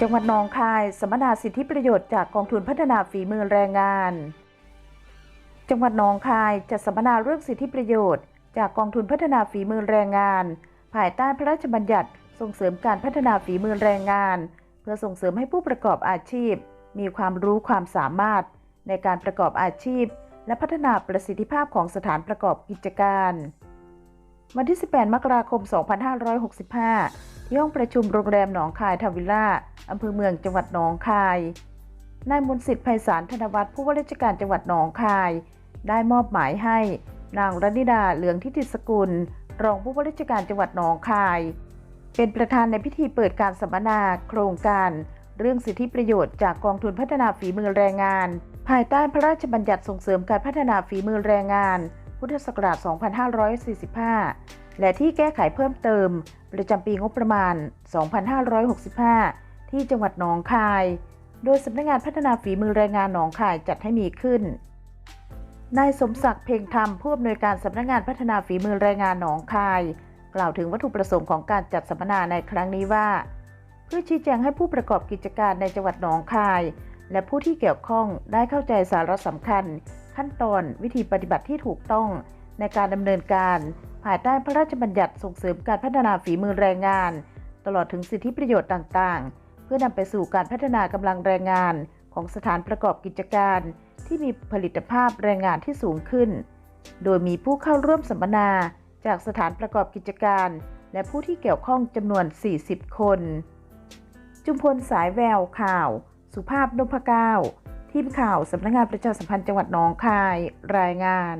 จังหวัดหนองคายสัมมนาสิทธิประโยชน์จากกองทุนพัฒนาฝีมือแรงงาน จังหวัดหนองคายจะสัมมนาเรื่องสิทธิประโยชน์ จากกองทุนพัฒนาฝีมือแรงงาน ภายใต้พระราชบัญญัติส่งเสริมการพัฒนาฝีมือแรงงาน เพื่อส่งเสริมให้ผู้ประกอบอาชีพ มีความรู้ความสามารถ ในการประกอบอาชีพ และพัฒนาประสิทธิภาพของสถานประกอบกิจการ วันที่ 18 มกราคม 2565 ที่ห้องประชุมโรงแรมหนองคายทาวิลล่า อำเภอเมืองจังหวัดหนองคาย นายมนสิทธิ์ไพศาลธนวัฒน์ผู้ว่าราชการจังหวัดหนองคาย ได้มอบหมายให้นางรณิดาเหลืองทิติสกุล รองผู้ว่าราชการจังหวัดหนองคาย เป็นประธานในพิธีเปิดการสัมมนาโครงการ เรื่องสิทธิประโยชน์จากกองทุนพัฒนาฝีมือแรงงาน ภายใต้พระราชบัญญัติส่งเสริมการพัฒนาฝีมือแรงงาน พุทธศักราช 2545 และที่แก้ไขเพิ่มเติม ประจำปีงบประมาณ 2565 ที่จังหวัดหนองคาย โดยสำนักงานพัฒนาฝีมือแรงงานหนองคายจัดให้มีขึ้น นายสมศักดิ์เพ่งธรรมผู้อำนวยการสำนักงานพัฒนาฝีมือแรงงานหนองคาย กล่าวถึงวัตถุประสงค์ของการจัดสัมมนาในครั้งนี้ว่า เพื่อชี้แจงให้ผู้ประกอบกิจการในจังหวัดหนองคาย และผู้ที่เกี่ยวข้องได้เข้าใจสาระสำคัญ ขั้นตอนวิธีปฏิบัติที่ถูกต้องในการดำเนินการภายใต้พระราชบัญญัติส่งเสริมการพัฒนาฝีมือแรงงาน ตลอดถึงสิทธิประโยชน์ต่าง ๆ เพื่อนำไปสู่การพัฒนากำลังแรงงานของสถานประกอบกิจการ ที่มีผลิตภาพแรงงานที่สูงขึ้น โดยมีผู้เข้าร่วมสัมมนาจากสถานประกอบกิจการ และผู้ที่เกี่ยวข้องจำนวน 40 คน จุมพลสายแววข่าว สุภาพนพเก้าทีมข่าวสำนักงานประชาสัมพันธ์จังหวัดหนองคาย รายงาน